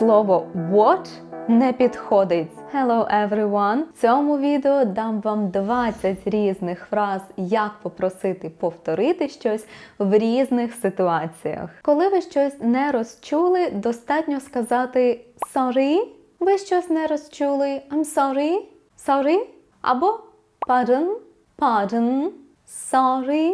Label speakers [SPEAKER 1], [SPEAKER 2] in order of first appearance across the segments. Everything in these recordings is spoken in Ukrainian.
[SPEAKER 1] Слово what не підходить. Hello everyone! В цьому відео дам вам 20 різних фраз, як попросити повторити щось в різних ситуаціях. Коли ви щось не розчули, достатньо сказати sorry. Ви щось не розчули. I'm sorry. Sorry. Або pardon. Pardon. Sorry.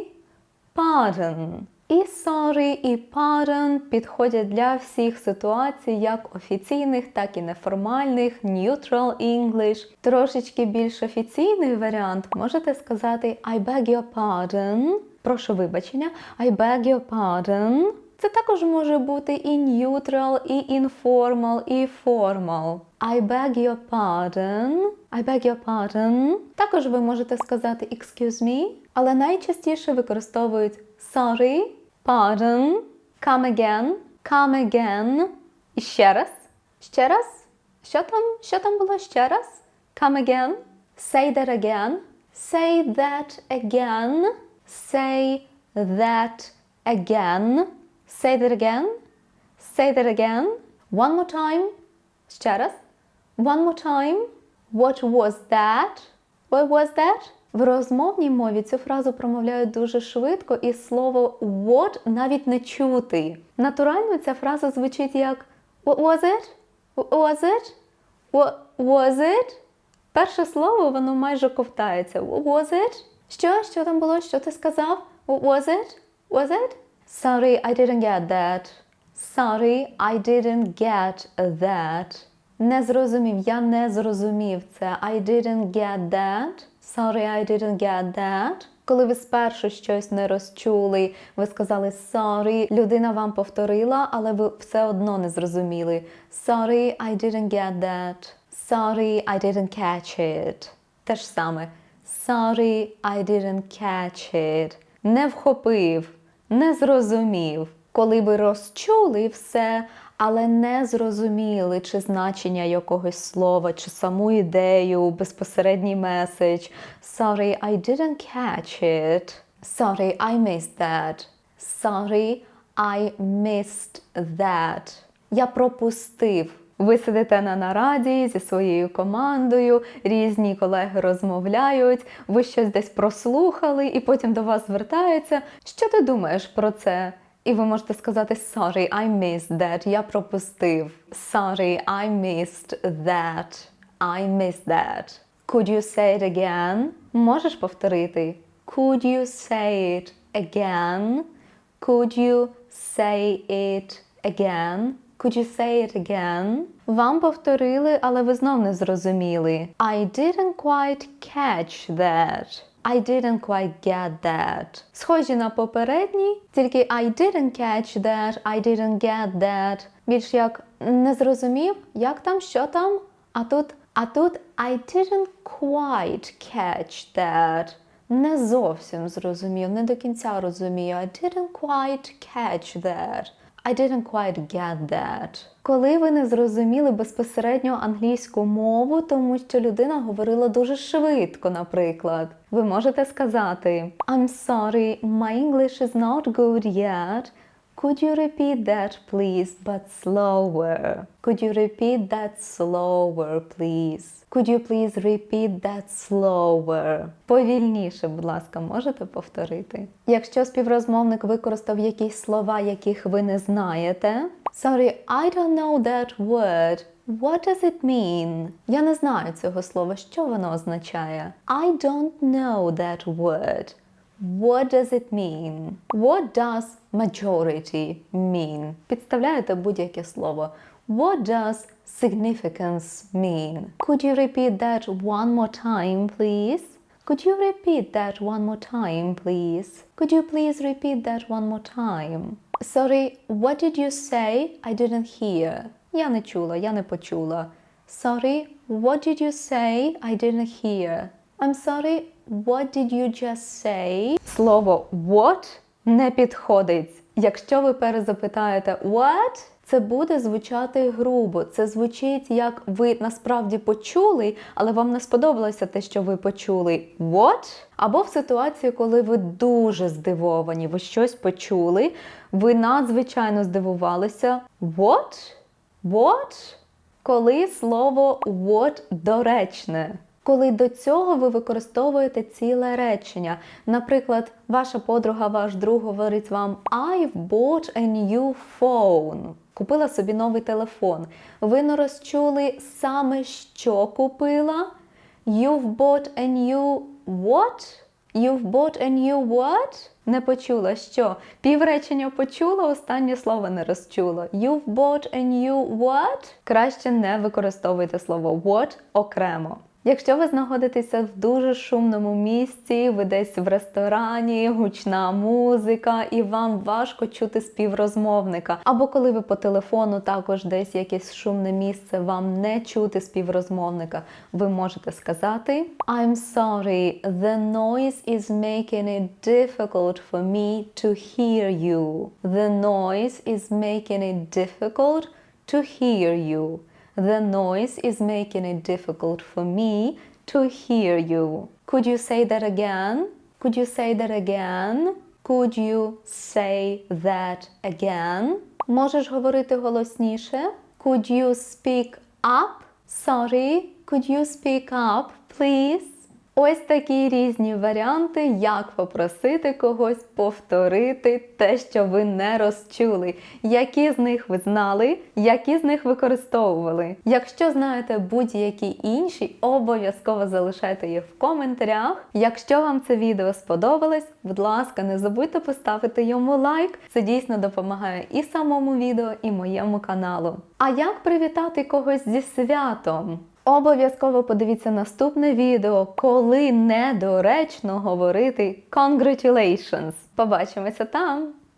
[SPEAKER 1] Pardon. І sorry, і pardon підходять для всіх ситуацій, як офіційних, так і неформальних, neutral English. Трошечки більш офіційний варіант можете сказати I beg your pardon. Прошу вибачення. I beg your pardon. Це також може бути і neutral, і informal, і formal. I beg your pardon. I beg your pardon. Також ви можете сказати excuse me, але найчастіше використовують sorry, pardon, come again, come again. І ще раз. Ще раз. Що там? Що там було ще раз? Come again. Say that again. Say that again. Say that again. Say that again. Say that again. One more time. Ще раз. One more time. What was that? What was that? В розмовній мові цю фразу промовляють дуже швидко, і слово what навіть не чути. Натурально ця фраза звучить як What was it? What was it? What was it? Перше слово воно майже ковтається. What was it? Що? Що там було? Що ти сказав? What was it? Was it? Sorry, I didn't get that. Sorry, I didn't get that. Не зрозумів, я не зрозумів це. I didn't get that. Sorry, I didn't get that. Коли ви спершу щось не розчули, ви сказали sorry, людина вам повторила, але ви все одно не зрозуміли. Sorry, I didn't get that. Sorry, I didn't catch it. Те ж саме. Sorry, I didn't catch it. Не вхопив, не зрозумів. Коли ви розчули все, але не зрозуміли, чи значення якогось слова, чи саму ідею, безпосередній меседж. Sorry, I didn't catch it. Sorry, I missed that. Sorry, I missed that. Я пропустив. Ви сидите на нараді зі своєю командою, різні колеги розмовляють, ви щось десь прослухали, і потім до вас звертаються. Що ти думаєш про це? І ви можете сказати Sorry, I missed that. Я пропустив. Sorry, I missed that. I missed that. Could you say it again? Можеш повторити? Could you say it again? Could you say it again? Could you say it again? Вам повторили, але ви знов не зрозуміли. I didn't quite catch that. I didn't quite get that. Схожі на попередній, тільки I didn't catch that, I didn't get that. Більш як не зрозумів, як там, що там. А тут, а тут I didn't quite catch that. Не зовсім зрозумів, не до кінця розумію. I didn't quite catch that. I didn't quite get that. Коли ви не зрозуміли безпосередньо англійську мову, тому що людина говорила дуже швидко, наприклад, ви можете сказати I'm sorry, my English is not good yet. Could you repeat that, please, but slower? Could you repeat that slower, please? Could you please repeat that slower? Повільніше, будь ласка, можете повторити? Якщо співрозмовник використав якісь слова, яких ви не знаєте. Sorry, I don't know that word. What does it mean? Я не знаю цього слова. Що воно означає? I don't know that word. What does it mean? What does majority mean? Підставляєте будь-яке слово. What does significance mean? Could you repeat that one more time, please? Could you repeat that one more time, please? Could you please repeat that one more time? Sorry, what did you say? I didn't hear. Я не чула, я не почула. Sorry, what did you say? I didn't hear. I'm sorry, what did you just say? Слово what не підходить. Якщо ви перезапитаєте what, це буде звучати грубо. Це звучить, як ви насправді почули, але вам не сподобалося те, що ви почули. What? Або в ситуації, коли ви дуже здивовані, ви щось почули, ви надзвичайно здивувалися. What? What? Коли слово what доречне. Коли до цього ви використовуєте ціле речення. Наприклад, ваша подруга, ваш друг говорить вам I've bought a new phone. Купила собі новий телефон. Ви не розчули саме, що купила. You've bought a new what? You've bought a new what? Не почула що? Півречення почула, останнє слово не розчула. You've bought a new what? Краще не використовуйте слово what окремо. Якщо ви знаходитеся в дуже шумному місці, ви десь в ресторані, гучна музика, і вам важко чути співрозмовника, або коли ви по телефону також десь якесь шумне місце, вам не чути співрозмовника, ви можете сказати I'm sorry, the noise is making it difficult for me to hear you. The noise is making it difficult to hear you. The noise is making it difficult for me to hear you. Could you say that again? Could you say that again? Could you say that again? Можеш говорити голосніше? Could you speak up? Sorry, could you speak up, please? Ось такі різні варіанти, як попросити когось повторити те, що ви не розчули. Які з них ви знали, які з них використовували. Якщо знаєте будь-які інші, обов'язково залишайте їх в коментарях. Якщо вам це відео сподобалось, будь ласка, не забудьте поставити йому лайк. Це дійсно допомагає і самому відео, і моєму каналу. А як привітати когось зі святом? Обов'язково подивіться наступне відео, коли недоречно говорити congratulations. Побачимося там!